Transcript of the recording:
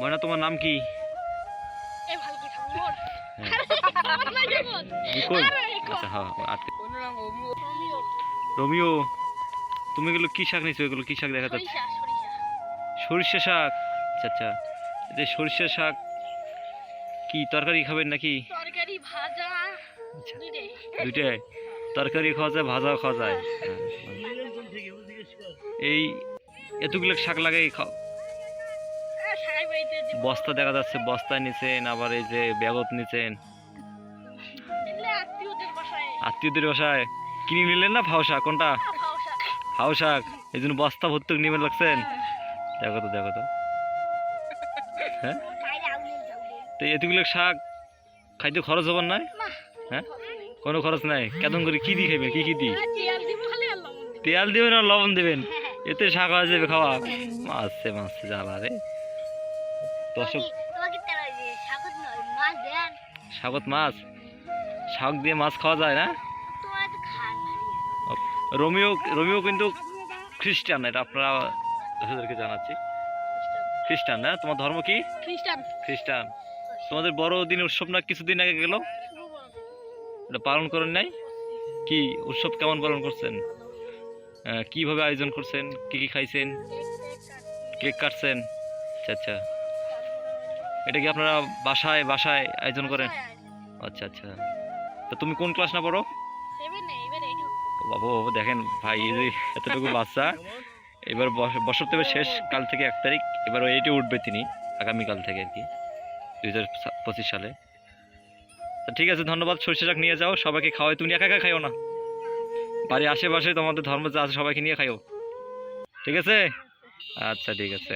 ময়না তোমার নাম কি? হ্যাঁ। আচ্ছা হ্যাঁ রমিও। তুমি এগুলো কি শাক নিছো এগুলো কি শাক দেখা যাচ্ছে? সরিষা শাক? আচ্ছা আচ্ছা। এই যে সরিষা শাক কি তরকারি খাবেন নাকি? তরকারি ভাজা। আচ্ছা। দুইটাই। তরকারি খাওয়া যায় ভাজাও খাওয়া যায়। হ্যাঁ, এই এতগুলো শাক লাগাই বস্তা দেখা যাচ্ছে, বস্তায় নিছেন, আবার এই যে ব্যাগত নিছেন। আত্মীয়দের বাসায়। কিনে নিলেন না ফাও শাক কোনটা? ফাও শাক এই জন্য বস্তা ভর্তি নিবে লাগছেন? দেখো তো দেখো তো। হ্যাঁ? তো এতগুলো শাক খাইতে খরচ হবার নাই? হ্যাঁ? কোনো খরচ নাই? কেমন করে কি দিয়ে খাইবে? কি কি দি তেল দিবেন আর লবণ দেবেন? এতে শাক হয়ে যাবে খাওয়া। মাছছে মাছছে জ্বালা রে। দর্শক শাকত মাছ শাক দিয়ে মাছ খাওয়া যায় না? রোমিও রোমিও কিন্তু খ্রিস্টান এটা আপনারা দর্শকদেরকে জানাচ্ছি। খ্রিস্টান না? তোমার ধর্ম কি? খ্রিস্টান। খ্রিস্টান। তোমাদের বড় দিন উৎসব না কিছুদিন আগে গেল? এটা পালন করেন নাই? কি উৎসব কেমন পালন করছেন? কীভাবে আয়োজন করছেন? কি কি খাইছেন? কেক কাটছেন? আচ্ছা আচ্ছা। এটা কি আপনারা বাসায় বাসায় আয়োজন করেন? আচ্ছা আচ্ছা। তো তুমি কোন ক্লাস না পড়ো? বাবা বাবা দেখেন ভাই এতটুকু বাচ্চা এবার বছর তবে শেষ কাল থেকে এক তারিখ এবার ওই এইটে উঠবে তিনি আগামীকাল থেকে আর কি দুই হাজার পঁচিশ সালে। তা ঠিক আছে ধন্যবাদ সরষে শাক নিয়ে যাও সবাইকে খাওয়াই তুমি একা একা খাইও না। বাড়ির আশেপাশে তোমাদের ধর্ম যা আছে সবাইকে নিয়ে খাইও। ঠিক আছে? আচ্ছা ঠিক আছে।